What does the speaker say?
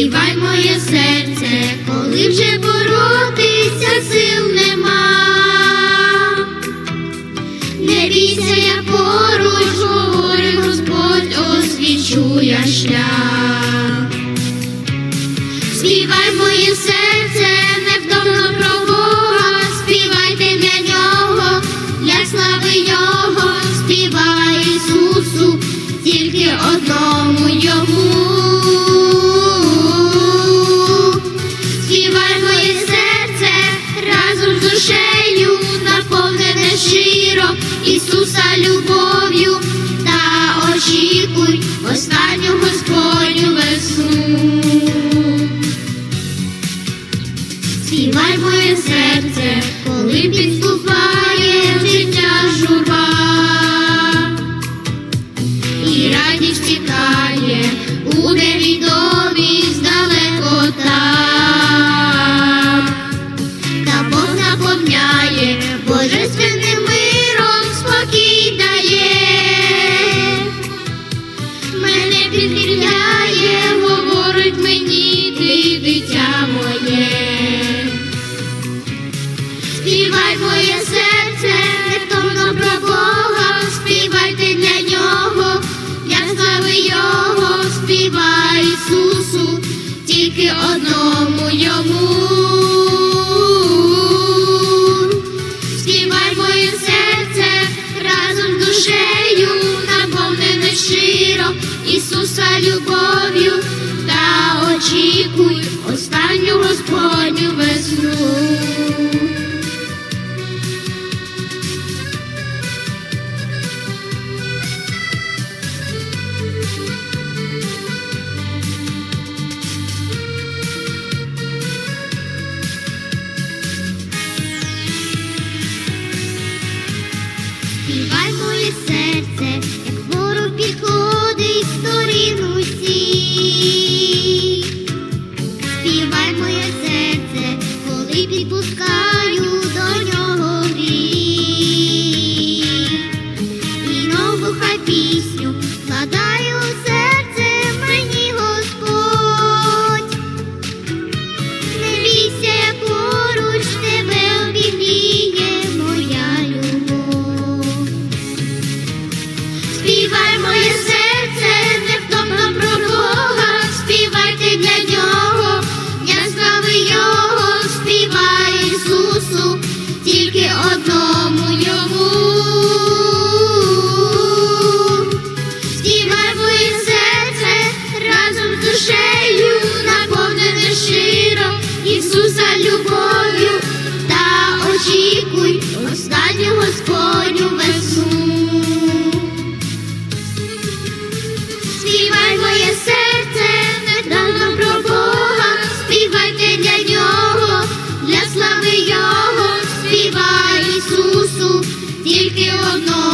співай моє серце, коли вже боротися сил нема, не бійся, я поруч, говорю, Господь освічу я шлях, співай моє серце, невдома. Ісуса любов'ю та очікуй останню Господню весну. Співай моє серце, коли підступає життя журба, і радість тікає у невідомість далеко там, та Бог наповняє Божественними звільняє, говорить мені, ти моє, співай моє серце, невтомно про Бога, співайте для нього, я слави його, співай Ісусу, тільки одному йому. любов. пускай. тільки одно.